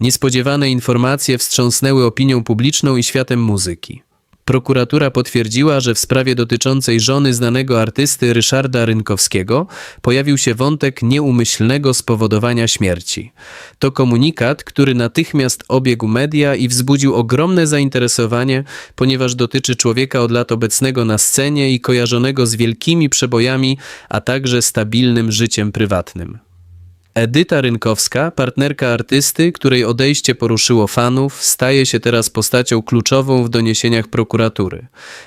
Niespodziewane informacje wstrząsnęły opinią publiczną i światem muzyki. Prokuratura potwierdziła, że w sprawie dotyczącej żony znanego artysty Ryszarda Rynkowskiego pojawił się wątek nieumyślnego spowodowania śmierci. To komunikat, który natychmiast obiegł media i wzbudził ogromne zainteresowanie, ponieważ dotyczy człowieka od lat obecnego na scenie i kojarzonego z wielkimi przebojami, a także stabilnym życiem prywatnym. Edyta Rynkowska, partnerka artysty, której odejście poruszyło fanów, staje się teraz postacią kluczową w doniesieniach prokuratury.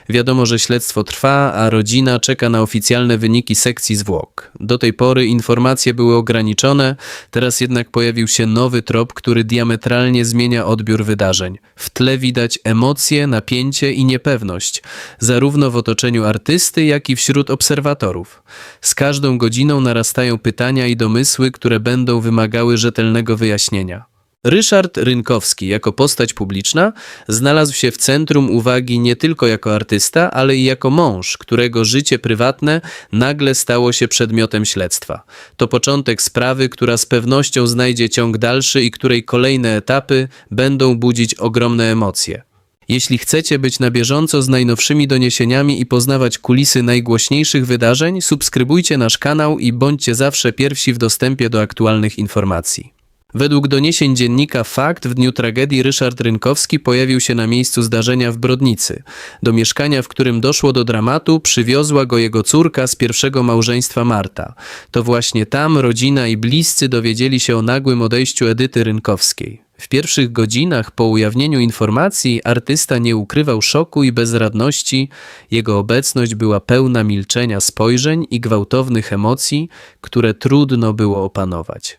Wiadomo, że śledztwo trwa, a rodzina czeka na oficjalne wyniki sekcji zwłok. Do tej pory informacje były ograniczone, teraz jednak pojawił się nowy trop, który diametralnie zmienia odbiór wydarzeń. W tle widać emocje, napięcie i niepewność, zarówno w otoczeniu artysty, jak i wśród obserwatorów. Z każdą godziną narastają pytania i domysły, które będą wymagały rzetelnego wyjaśnienia. Ryszard Rynkowski, jako postać publiczna, znalazł się w centrum uwagi nie tylko jako artysta, ale i jako mąż, którego życie prywatne nagle stało się przedmiotem śledztwa. To początek sprawy, która z pewnością znajdzie ciąg dalszy i której kolejne etapy będą budzić ogromne emocje. Jeśli chcecie być na bieżąco z najnowszymi doniesieniami i poznawać kulisy najgłośniejszych wydarzeń, subskrybujcie nasz kanał i bądźcie zawsze pierwsi w dostępie do aktualnych informacji. Według doniesień dziennika Fakt w dniu tragedii Ryszard Rynkowski pojawił się na miejscu zdarzenia w Brodnicy. Do mieszkania, w którym doszło do dramatu, przywiozła go jego córka z pierwszego małżeństwa Marta. To właśnie tam rodzina i bliscy dowiedzieli się o nagłym odejściu Edyty Rynkowskiej. W pierwszych godzinach po ujawnieniu informacji artysta nie ukrywał szoku i bezradności. Jego obecność była pełna milczenia spojrzeń i gwałtownych emocji, które trudno było opanować.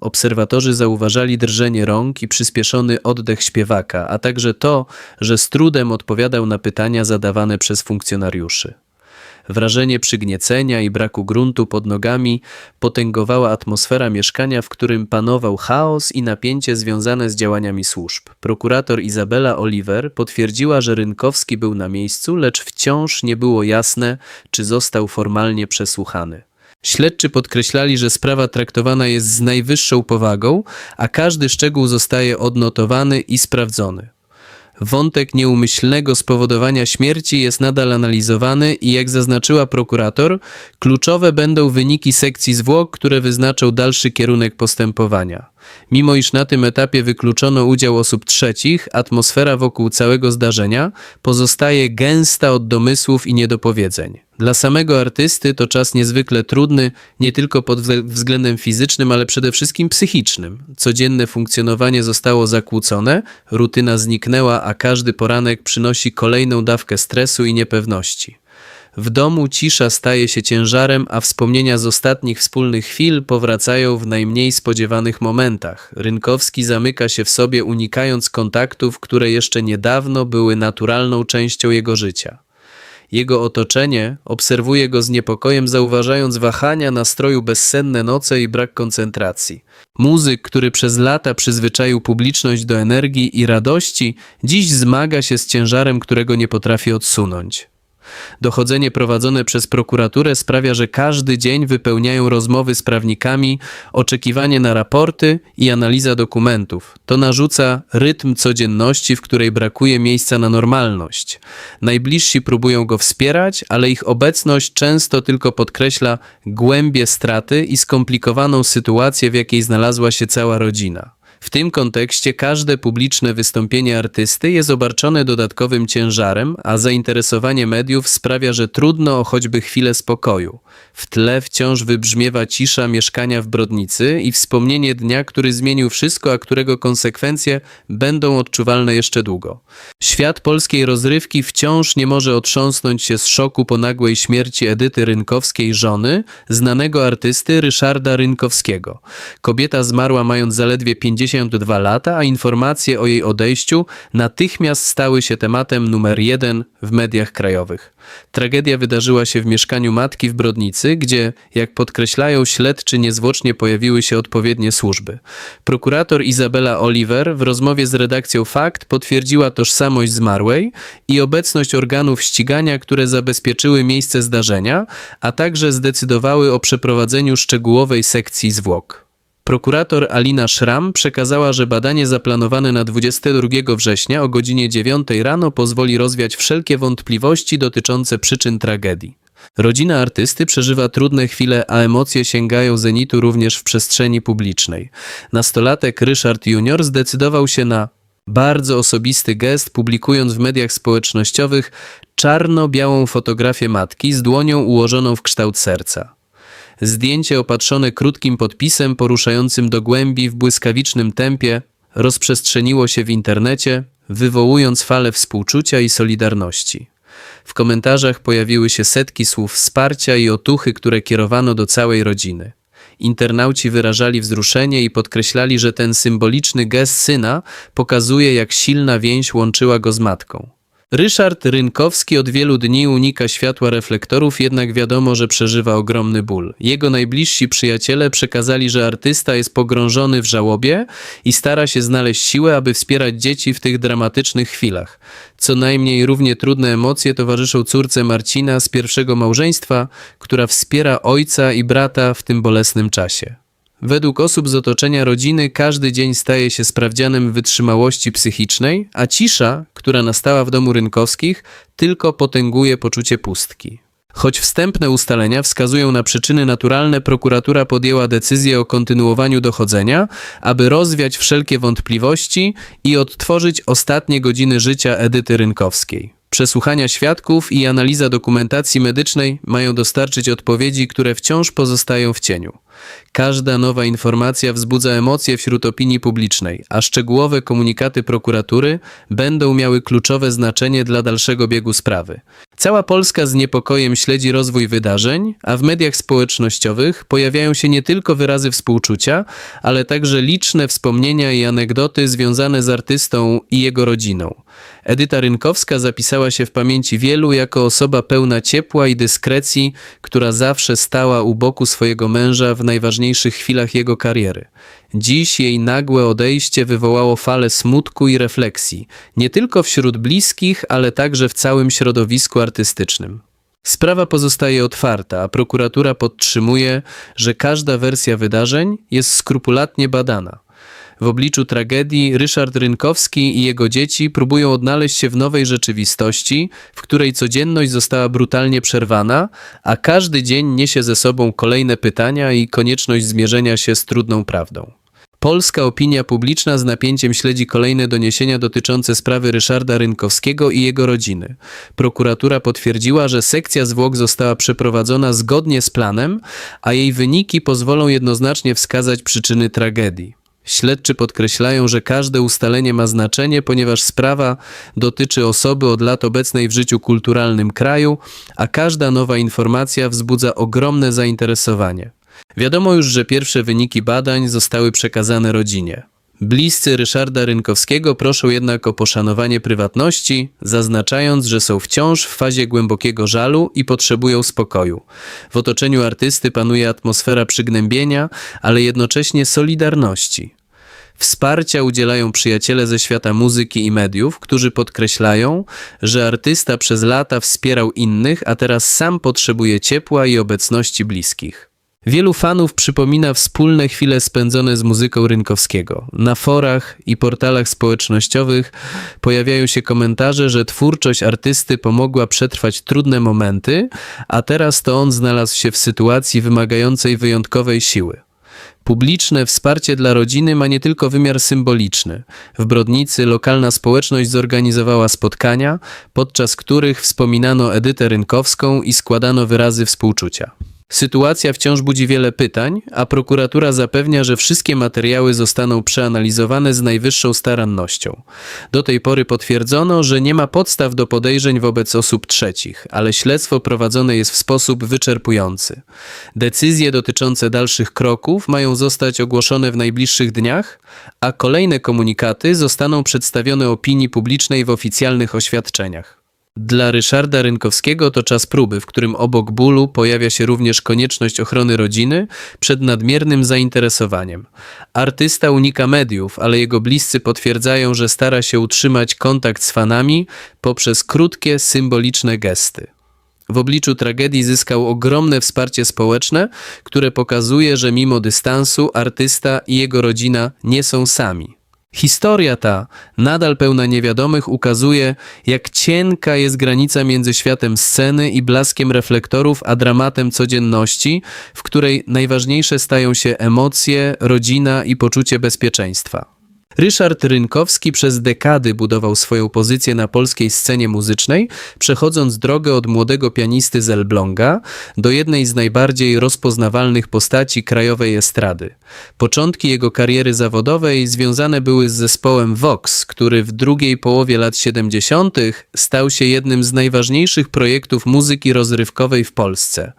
Obserwatorzy zauważali drżenie rąk i przyspieszony oddech śpiewaka, a także to, że z trudem odpowiadał na pytania zadawane przez funkcjonariuszy. Wrażenie przygniecenia i braku gruntu pod nogami potęgowała atmosfera mieszkania, w którym panował chaos i napięcie związane z działaniami służb. Prokurator Izabela Oliver potwierdziła, że Rynkowski był na miejscu, lecz wciąż nie było jasne, czy został formalnie przesłuchany. Śledczy podkreślali, że sprawa traktowana jest z najwyższą powagą, a każdy szczegół zostaje odnotowany i sprawdzony. Wątek nieumyślnego spowodowania śmierci jest nadal analizowany i jak zaznaczyła prokurator, kluczowe będą wyniki sekcji zwłok, które wyznaczą dalszy kierunek postępowania. Mimo iż na tym etapie wykluczono udział osób trzecich, atmosfera wokół całego zdarzenia pozostaje gęsta od domysłów i niedopowiedzeń. Dla samego artysty to czas niezwykle trudny, nie tylko pod wzglę- względem fizycznym, ale przede wszystkim psychicznym. Codzienne funkcjonowanie zostało zakłócone, rutyna zniknęła, a każdy poranek przynosi kolejną dawkę stresu i niepewności. W domu cisza staje się ciężarem, a wspomnienia z ostatnich wspólnych chwil powracają w najmniej spodziewanych momentach. Rynkowski zamyka się w sobie, unikając kontaktów, które jeszcze niedawno były naturalną częścią jego życia. Jego otoczenie obserwuje go z niepokojem, zauważając wahania nastroju, bezsenne noce i brak koncentracji. Muzyk, który przez lata przyzwyczaił publiczność do energii i radości, dziś zmaga się z ciężarem, którego nie potrafi odsunąć. Dochodzenie prowadzone przez prokuraturę sprawia, że każdy dzień wypełniają rozmowy z prawnikami, oczekiwanie na raporty i analiza dokumentów. To narzuca rytm codzienności, w której brakuje miejsca na normalność. Najbliżsi próbują go wspierać, ale ich obecność często tylko podkreśla głębie straty i skomplikowaną sytuację, w jakiej znalazła się cała rodzina. W tym kontekście każde publiczne wystąpienie artysty jest obarczone dodatkowym ciężarem, a zainteresowanie mediów sprawia, że trudno o choćby chwilę spokoju. W tle wciąż wybrzmiewa cisza mieszkania w Brodnicy i wspomnienie dnia, który zmienił wszystko, a którego konsekwencje będą odczuwalne jeszcze długo. Świat polskiej rozrywki wciąż nie może otrząsnąć się z szoku po nagłej śmierci Edyty Rynkowskiej żony, znanego artysty Ryszarda Rynkowskiego. Kobieta zmarła mając zaledwie 52 lata, a informacje o jej odejściu natychmiast stały się tematem numer jeden w mediach krajowych. Tragedia wydarzyła się w mieszkaniu matki w Brodnicy, gdzie, jak podkreślają śledczy, niezwłocznie pojawiły się odpowiednie służby. Prokurator Izabela Oliver w rozmowie z redakcją Fakt potwierdziła tożsamość zmarłej i obecność organów ścigania, które zabezpieczyły miejsce zdarzenia, a także zdecydowały o przeprowadzeniu szczegółowej sekcji zwłok. Prokurator Alina Szram przekazała, że badanie zaplanowane na 22 września o godzinie 9 rano pozwoli rozwiać wszelkie wątpliwości dotyczące przyczyn tragedii. Rodzina artysty przeżywa trudne chwile, a emocje sięgają zenitu również w przestrzeni publicznej. Nastolatek Ryszard Junior zdecydował się na bardzo osobisty gest, publikując w mediach społecznościowych czarno-białą fotografię matki z dłonią ułożoną w kształt serca. Zdjęcie opatrzone krótkim podpisem poruszającym do głębi w błyskawicznym tempie rozprzestrzeniło się w internecie, wywołując falę współczucia i solidarności. W komentarzach pojawiły się setki słów wsparcia i otuchy, które kierowano do całej rodziny. Internauci wyrażali wzruszenie i podkreślali, że ten symboliczny gest syna pokazuje, jak silna więź łączyła go z matką. Ryszard Rynkowski od wielu dni unika światła reflektorów, jednak wiadomo, że przeżywa ogromny ból. Jego najbliżsi przyjaciele przekazali, że artysta jest pogrążony w żałobie i stara się znaleźć siłę, aby wspierać dzieci w tych dramatycznych chwilach. Co najmniej równie trudne emocje towarzyszą córce Marcina z pierwszego małżeństwa, która wspiera ojca i brata w tym bolesnym czasie. Według osób z otoczenia rodziny każdy dzień staje się sprawdzianem wytrzymałości psychicznej, a cisza, która nastała w domu rynkowskich, tylko potęguje poczucie pustki. Choć wstępne ustalenia wskazują na przyczyny naturalne, prokuratura podjęła decyzję o kontynuowaniu dochodzenia, aby rozwiać wszelkie wątpliwości i odtworzyć ostatnie godziny życia Edyty Rynkowskiej. Przesłuchania świadków i analiza dokumentacji medycznej mają dostarczyć odpowiedzi, które wciąż pozostają w cieniu. Każda nowa informacja wzbudza emocje wśród opinii publicznej, a szczegółowe komunikaty prokuratury będą miały kluczowe znaczenie dla dalszego biegu sprawy. Cała Polska z niepokojem śledzi rozwój wydarzeń, a w mediach społecznościowych pojawiają się nie tylko wyrazy współczucia, ale także liczne wspomnienia i anegdoty związane z artystą i jego rodziną. Edyta Rynkowska zapisała się w pamięci wielu jako osoba pełna ciepła i dyskrecji, która zawsze stała u boku swojego męża w najważniejszych chwilach jego kariery. Dziś jej nagłe odejście wywołało falę smutku i refleksji, nie tylko wśród bliskich, ale także w całym środowisku artystycznym. Sprawa pozostaje otwarta, a prokuratura podtrzymuje, że każda wersja wydarzeń jest skrupulatnie badana. W obliczu tragedii Ryszard Rynkowski i jego dzieci próbują odnaleźć się w nowej rzeczywistości, w której codzienność została brutalnie przerwana, a każdy dzień niesie ze sobą kolejne pytania i konieczność zmierzenia się z trudną prawdą. Polska opinia publiczna z napięciem śledzi kolejne doniesienia dotyczące sprawy Ryszarda Rynkowskiego i jego rodziny. Prokuratura potwierdziła, że sekcja zwłok została przeprowadzona zgodnie z planem, a jej wyniki pozwolą jednoznacznie wskazać przyczyny tragedii. Śledczy podkreślają, że każde ustalenie ma znaczenie, ponieważ sprawa dotyczy osoby od lat obecnej w życiu kulturalnym kraju, a każda nowa informacja wzbudza ogromne zainteresowanie. Wiadomo już, że pierwsze wyniki badań zostały przekazane rodzinie. Bliscy Ryszarda Rynkowskiego proszą jednak o poszanowanie prywatności, zaznaczając, że są wciąż w fazie głębokiego żalu i potrzebują spokoju. W otoczeniu artysty panuje atmosfera przygnębienia, ale jednocześnie solidarności. Wsparcia udzielają przyjaciele ze świata muzyki i mediów, którzy podkreślają, że artysta przez lata wspierał innych, a teraz sam potrzebuje ciepła i obecności bliskich. Wielu fanów przypomina wspólne chwile spędzone z muzyką Rynkowskiego. Na forach i portalach społecznościowych pojawiają się komentarze, że twórczość artysty pomogła przetrwać trudne momenty, a teraz to on znalazł się w sytuacji wymagającej wyjątkowej siły. Publiczne wsparcie dla rodziny ma nie tylko wymiar symboliczny. W Brodnicy lokalna społeczność zorganizowała spotkania, podczas których wspominano Edytę Rynkowską i składano wyrazy współczucia. Sytuacja wciąż budzi wiele pytań, a prokuratura zapewnia, że wszystkie materiały zostaną przeanalizowane z najwyższą starannością. Do tej pory potwierdzono, że nie ma podstaw do podejrzeń wobec osób trzecich, ale śledztwo prowadzone jest w sposób wyczerpujący. Decyzje dotyczące dalszych kroków mają zostać ogłoszone w najbliższych dniach, a kolejne komunikaty zostaną przedstawione opinii publicznej w oficjalnych oświadczeniach. Dla Ryszarda Rynkowskiego to czas próby, w którym obok bólu pojawia się również konieczność ochrony rodziny przed nadmiernym zainteresowaniem. Artysta unika mediów, ale jego bliscy potwierdzają, że stara się utrzymać kontakt z fanami poprzez krótkie, symboliczne gesty. W obliczu tragedii zyskał ogromne wsparcie społeczne, które pokazuje, że mimo dystansu artysta i jego rodzina nie są sami. Historia ta, nadal pełna niewiadomych, ukazuje, jak cienka jest granica między światem sceny i blaskiem reflektorów, a dramatem codzienności, w której najważniejsze stają się emocje, rodzina i poczucie bezpieczeństwa. Ryszard Rynkowski przez dekady budował swoją pozycję na polskiej scenie muzycznej, przechodząc drogę od młodego pianisty z Elbląga do jednej z najbardziej rozpoznawalnych postaci krajowej estrady. Początki jego kariery zawodowej związane były z zespołem Vox, który w drugiej połowie lat 70. stał się jednym z najważniejszych projektów muzyki rozrywkowej w Polsce.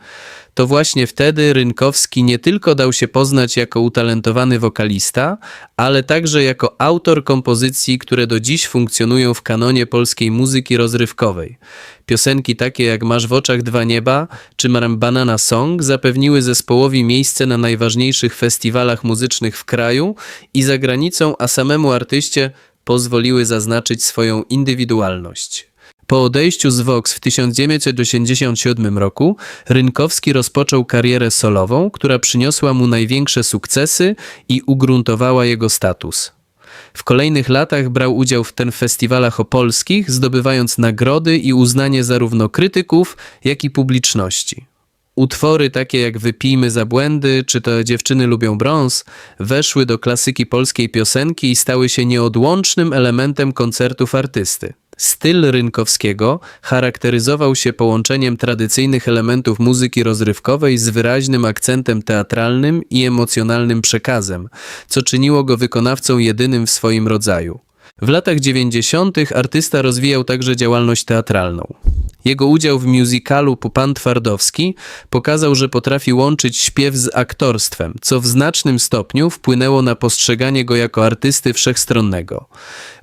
To właśnie wtedy Rynkowski nie tylko dał się poznać jako utalentowany wokalista, ale także jako autor kompozycji, które do dziś funkcjonują w kanonie polskiej muzyki rozrywkowej. Piosenki takie jak Masz w oczach dwa nieba czy Maram Banana Song zapewniły zespołowi miejsce na najważniejszych festiwalach muzycznych w kraju i za granicą, a samemu artyście pozwoliły zaznaczyć swoją indywidualność. Po odejściu z Vox w 1987 roku Rynkowski rozpoczął karierę solową, która przyniosła mu największe sukcesy i ugruntowała jego status. W kolejnych latach brał udział w ten festiwalach opolskich, zdobywając nagrody i uznanie zarówno krytyków, jak i publiczności. Utwory takie jak Wypijmy za błędy czy to Dziewczyny lubią brąz weszły do klasyki polskiej piosenki i stały się nieodłącznym elementem koncertów artysty. Styl Rynkowskiego charakteryzował się połączeniem tradycyjnych elementów muzyki rozrywkowej z wyraźnym akcentem teatralnym i emocjonalnym przekazem, co czyniło go wykonawcą jedynym w swoim rodzaju. W latach 90. artysta rozwijał także działalność teatralną. Jego udział w musicalu Pan Twardowski pokazał, że potrafi łączyć śpiew z aktorstwem, co w znacznym stopniu wpłynęło na postrzeganie go jako artysty wszechstronnego.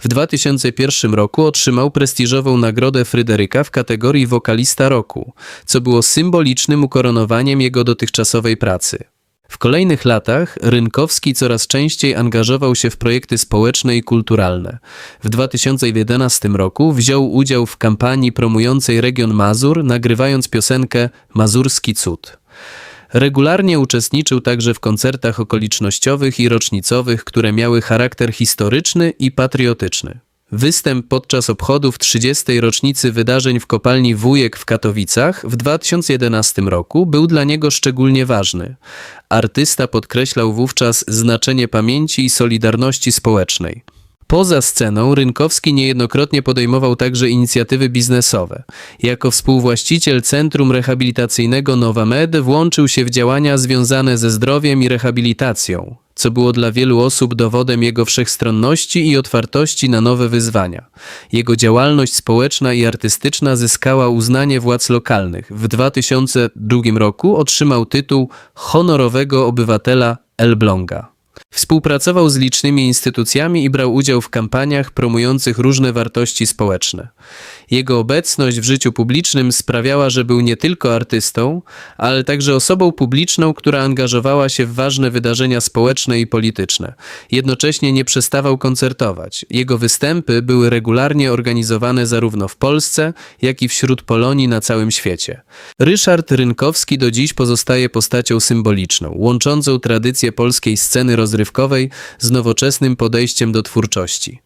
W 2001 roku otrzymał prestiżową nagrodę Fryderyka w kategorii wokalista roku, co było symbolicznym ukoronowaniem jego dotychczasowej pracy. W kolejnych latach Rynkowski coraz częściej angażował się w projekty społeczne i kulturalne. W 2011 roku wziął udział w kampanii promującej region Mazur, nagrywając piosenkę Mazurski Cud. Regularnie uczestniczył także w koncertach okolicznościowych i rocznicowych, które miały charakter historyczny i patriotyczny. Występ podczas obchodów 30. rocznicy wydarzeń w kopalni Wujek w Katowicach w 2011 roku był dla niego szczególnie ważny. Artysta podkreślał wówczas znaczenie pamięci i solidarności społecznej. Poza sceną Rynkowski niejednokrotnie podejmował także inicjatywy biznesowe. Jako współwłaściciel Centrum Rehabilitacyjnego Nowamed włączył się w działania związane ze zdrowiem i rehabilitacją, co było dla wielu osób dowodem jego wszechstronności i otwartości na nowe wyzwania. Jego działalność społeczna i artystyczna zyskała uznanie władz lokalnych. W 2002 roku otrzymał tytuł honorowego obywatela Elbląga. Współpracował z licznymi instytucjami i brał udział w kampaniach promujących różne wartości społeczne. Jego obecność w życiu publicznym sprawiała, że był nie tylko artystą, ale także osobą publiczną, która angażowała się w ważne wydarzenia społeczne i polityczne. Jednocześnie nie przestawał koncertować. Jego występy były regularnie organizowane zarówno w Polsce, jak i wśród Polonii na całym świecie. Ryszard Rynkowski do dziś pozostaje postacią symboliczną, łączącą tradycję polskiej sceny rozrywkowej z nowoczesnym podejściem do twórczości.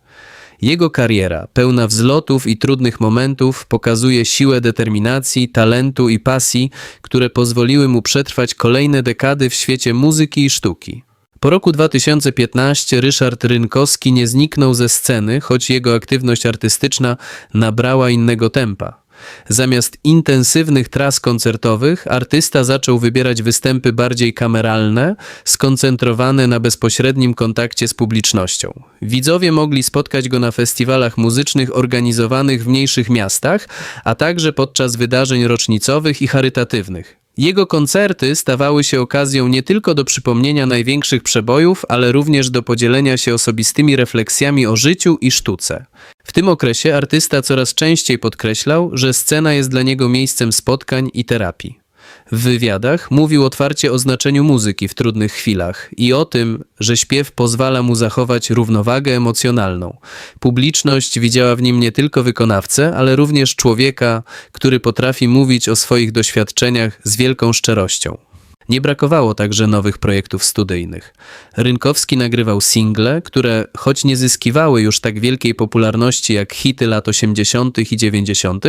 Jego kariera, pełna wzlotów i trudnych momentów, pokazuje siłę determinacji, talentu i pasji, które pozwoliły mu przetrwać kolejne dekady w świecie muzyki i sztuki. Po roku 2015 Ryszard Rynkowski nie zniknął ze sceny, choć jego aktywność artystyczna nabrała innego tempa. Zamiast intensywnych tras koncertowych, artysta zaczął wybierać występy bardziej kameralne, skoncentrowane na bezpośrednim kontakcie z publicznością. Widzowie mogli spotkać go na festiwalach muzycznych organizowanych w mniejszych miastach, a także podczas wydarzeń rocznicowych i charytatywnych. Jego koncerty stawały się okazją nie tylko do przypomnienia największych przebojów, ale również do podzielenia się osobistymi refleksjami o życiu i sztuce. W tym okresie artysta coraz częściej podkreślał, że scena jest dla niego miejscem spotkań i terapii. W wywiadach mówił otwarcie o znaczeniu muzyki w trudnych chwilach i o tym, że śpiew pozwala mu zachować równowagę emocjonalną. Publiczność widziała w nim nie tylko wykonawcę, ale również człowieka, który potrafi mówić o swoich doświadczeniach z wielką szczerością. Nie brakowało także nowych projektów studyjnych. Rynkowski nagrywał single, które, choć nie zyskiwały już tak wielkiej popularności jak hity lat 80. i 90.,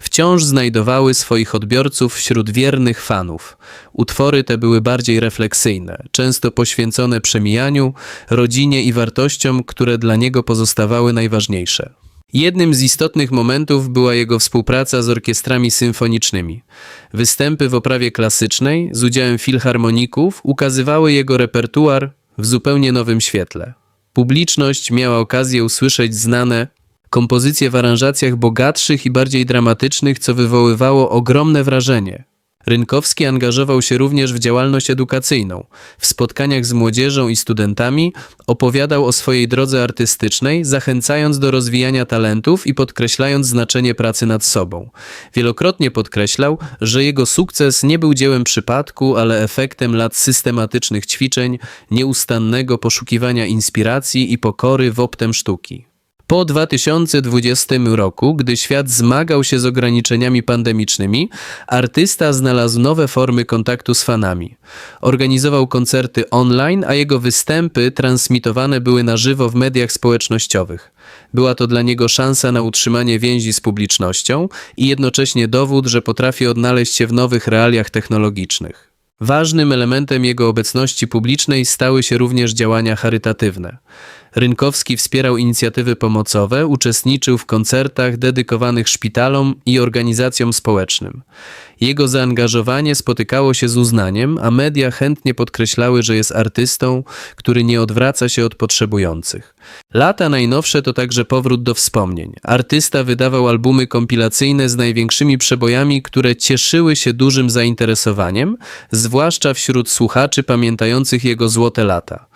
wciąż znajdowały swoich odbiorców wśród wiernych fanów. Utwory te były bardziej refleksyjne, często poświęcone przemijaniu, rodzinie i wartościom, które dla niego pozostawały najważniejsze. Jednym z istotnych momentów była jego współpraca z orkiestrami symfonicznymi. Występy w oprawie klasycznej z udziałem filharmoników ukazywały jego repertuar w zupełnie nowym świetle. Publiczność miała okazję usłyszeć znane kompozycje w aranżacjach bogatszych i bardziej dramatycznych, co wywoływało ogromne wrażenie. Rynkowski angażował się również w działalność edukacyjną. W spotkaniach z młodzieżą i studentami opowiadał o swojej drodze artystycznej, zachęcając do rozwijania talentów i podkreślając znaczenie pracy nad sobą. Wielokrotnie podkreślał, że jego sukces nie był dziełem przypadku, ale efektem lat systematycznych ćwiczeń, nieustannego poszukiwania inspiracji i pokory woptem sztuki. Po 2020 roku, gdy świat zmagał się z ograniczeniami pandemicznymi, artysta znalazł nowe formy kontaktu z fanami. Organizował koncerty online, a jego występy transmitowane były na żywo w mediach społecznościowych. Była to dla niego szansa na utrzymanie więzi z publicznością i jednocześnie dowód, że potrafi odnaleźć się w nowych realiach technologicznych. Ważnym elementem jego obecności publicznej stały się również działania charytatywne. Rynkowski wspierał inicjatywy pomocowe, uczestniczył w koncertach dedykowanych szpitalom i organizacjom społecznym. Jego zaangażowanie spotykało się z uznaniem, a media chętnie podkreślały, że jest artystą, który nie odwraca się od potrzebujących. Lata najnowsze to także powrót do wspomnień. Artysta wydawał albumy kompilacyjne z największymi przebojami, które cieszyły się dużym zainteresowaniem, zwłaszcza wśród słuchaczy pamiętających jego złote lata.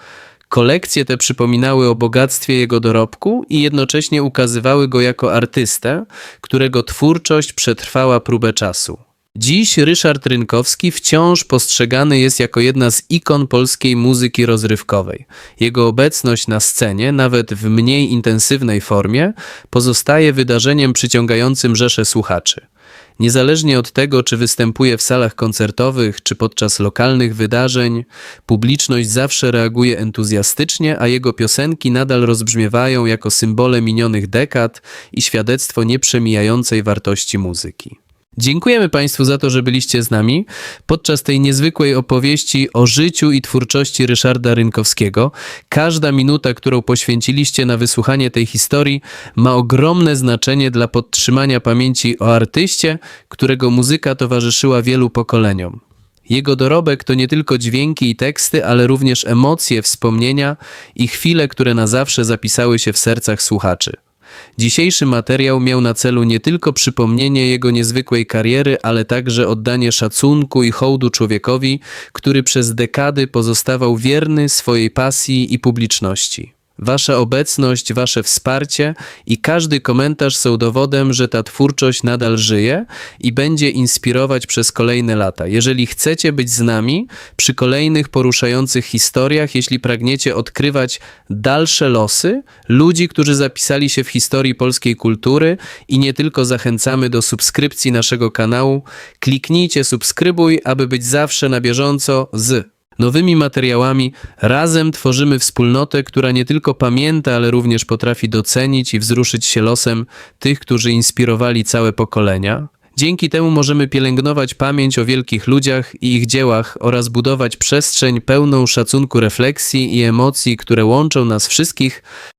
Kolekcje te przypominały o bogactwie jego dorobku i jednocześnie ukazywały go jako artystę, którego twórczość przetrwała próbę czasu. Dziś Ryszard Rynkowski wciąż postrzegany jest jako jedna z ikon polskiej muzyki rozrywkowej. Jego obecność na scenie, nawet w mniej intensywnej formie, pozostaje wydarzeniem przyciągającym rzesze słuchaczy. Niezależnie od tego, czy występuje w salach koncertowych, czy podczas lokalnych wydarzeń, publiczność zawsze reaguje entuzjastycznie, a jego piosenki nadal rozbrzmiewają jako symbole minionych dekad i świadectwo nieprzemijającej wartości muzyki. Dziękujemy Państwu za to, że byliście z nami podczas tej niezwykłej opowieści o życiu i twórczości Ryszarda Rynkowskiego. Każda minuta, którą poświęciliście na wysłuchanie tej historii, ma ogromne znaczenie dla podtrzymania pamięci o artyście, którego muzyka towarzyszyła wielu pokoleniom. Jego dorobek to nie tylko dźwięki i teksty, ale również emocje, wspomnienia i chwile, które na zawsze zapisały się w sercach słuchaczy. Dzisiejszy materiał miał na celu nie tylko przypomnienie jego niezwykłej kariery, ale także oddanie szacunku i hołdu człowiekowi, który przez dekady pozostawał wierny swojej pasji i publiczności. Wasza obecność, wasze wsparcie i każdy komentarz są dowodem, że ta twórczość nadal żyje i będzie inspirować przez kolejne lata. Jeżeli chcecie być z nami przy kolejnych poruszających historiach, jeśli pragniecie odkrywać dalsze losy ludzi, którzy zapisali się w historii polskiej kultury i nie tylko zachęcamy do subskrypcji naszego kanału, kliknijcie subskrybuj, aby być zawsze na bieżąco z Nowymi materiałami razem tworzymy wspólnotę, która nie tylko pamięta, ale również potrafi docenić i wzruszyć się losem tych, którzy inspirowali całe pokolenia. Dzięki temu możemy pielęgnować pamięć o wielkich ludziach i ich dziełach oraz budować przestrzeń pełną szacunku refleksji i emocji, które łączą nas wszystkich